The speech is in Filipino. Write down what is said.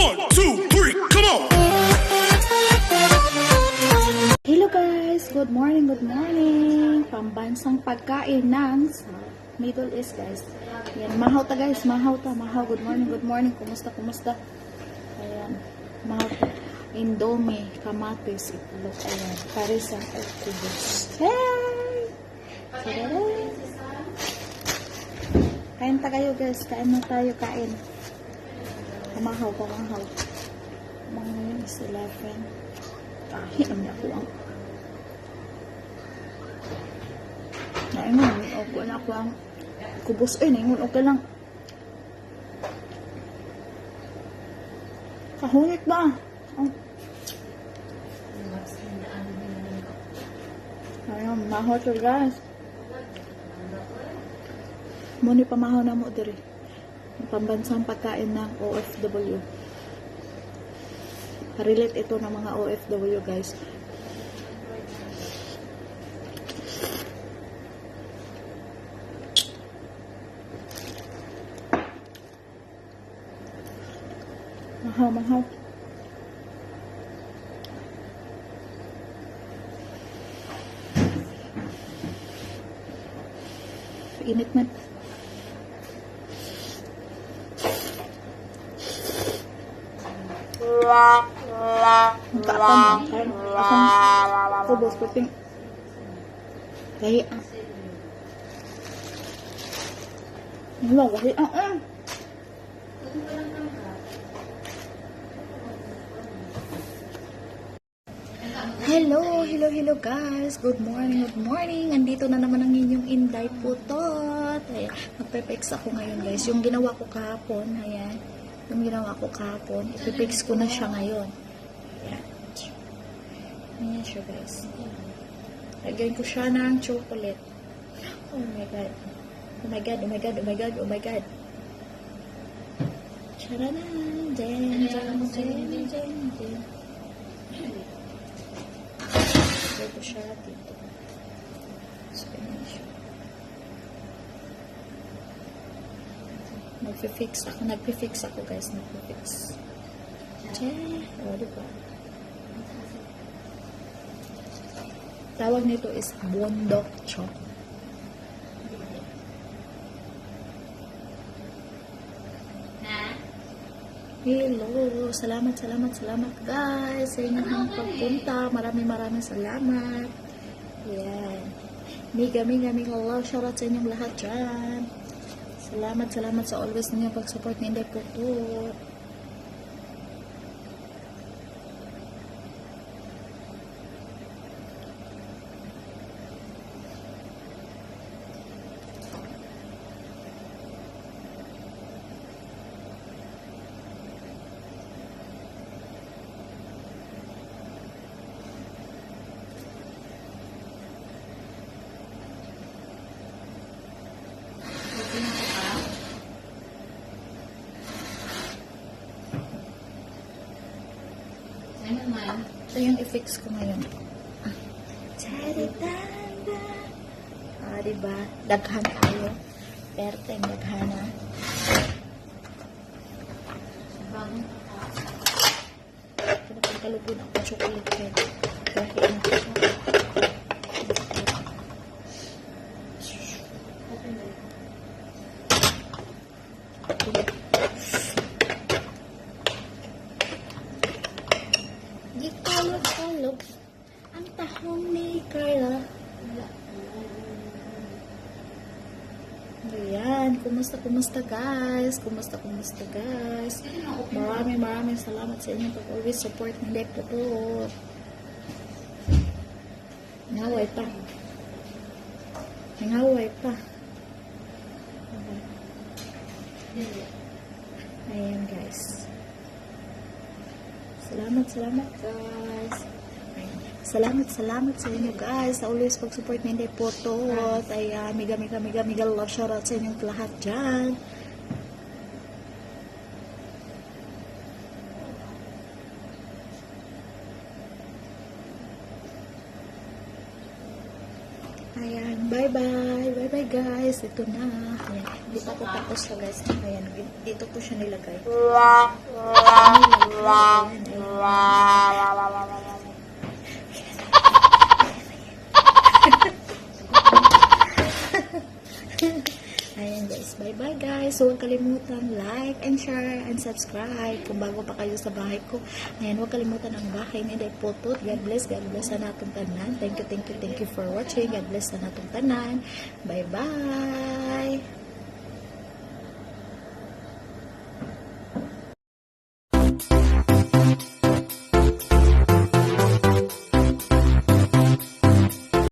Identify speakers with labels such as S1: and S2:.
S1: One, two, three, come on!
S2: Hello guys! Good morning, good morning! Pambansang pagkain ng Middle East guys. Ayan, mahaw ta guys, mahaw ta, mahaw. Good morning, good morning. Kumusta, kumusta? Ayan, mahaw ta. Indomie, kamatis, itlog, ayan. Parisa, at kubos. Hey! Sarara! Kain ta kayo guys, kain na tayo, kain. Pamahaw, pamahaw. Mga is 11. Kahit ang ako ang Naingon, ako na ako ang kubos. Ay, naingon, okay lang. Kahunit ba? Oh. Ayun, maho to guys. Muni pamahaw na mo diri. Pambansang pagkain ng OFW. Relate ito ng mga OFW guys. Mahaw, mahaw. Init man. Akong kubos puting. Kaya. Wala, kasi ah ah. Hello, hello, hello guys. Good morning, good morning. Andito na naman ang inyong Inday Putot. Ayan, magpe-fix ako ngayon guys. Yung ginawa ko kahapon, ayan. Yung ginawa ko kahapon, ipipix ko na siya ngayon. Ayan. Siya guys. Lagyan ko siya ng chocolate. Oh my god. Oh my god, oh my god, oh my god, oh my god. Charanan, jen, jen, jen, jen, jen. Lagyan ko siya dito. Siya. Nagpi-fix ako. Nagpi-fix ako guys. Nagpi-fix. Che. O, diba? Tawag nito is bondok chok. Hello! Salamat, salamat, salamat guys sa inyong pagpunta. Maraming maraming salamat. Ayan. Miga, miga, miga love. Shoutout sa inyong lahat dyan. Salamat, salamat sa always ninyong pag-support ni Inday Puto.
S3: Ano naman?
S2: Ito yung i-fix ko ngayon. Charitanda. Ah, diba? Daghan tayo. Perteng daghana.
S3: Bagong
S2: Pinapagkalugod ako chocolate cake. Kaya kain ko siya. Di kalog-kalog. Ang tahong ni Carla. Ayan, kumusta, kumusta guys? Kumusta, kumusta guys? Maraming, maraming salamat sa inyo pag always support ng Dek Putot. Ngaway pa. Ngaway pa. Ayan guys. Salamat, salamat guys. Salamat, salamat sa inyo guys. Sa always pag-support ng Dek Putot. Ayan, miga, miga, miga, miga love shoutout sa inyong lahat dyan. Ayan, bye-bye. Bye-bye guys. Ito na. Ayan, hindi pa ako tapos sa guys. Ayan, dito ko siya nilagay. Nilagay. Ayan, ayan. Ayan guys, bye-bye guys. Huwag kalimutan like and share and subscribe kung bago pa kayo sa bahay ko. Ayan, huwag kalimutan ang bahay ni Day Putot. God bless, God bless sa natong tanan. Thank you, thank you, thank you for watching. God bless sa natong tanan. Bye-bye.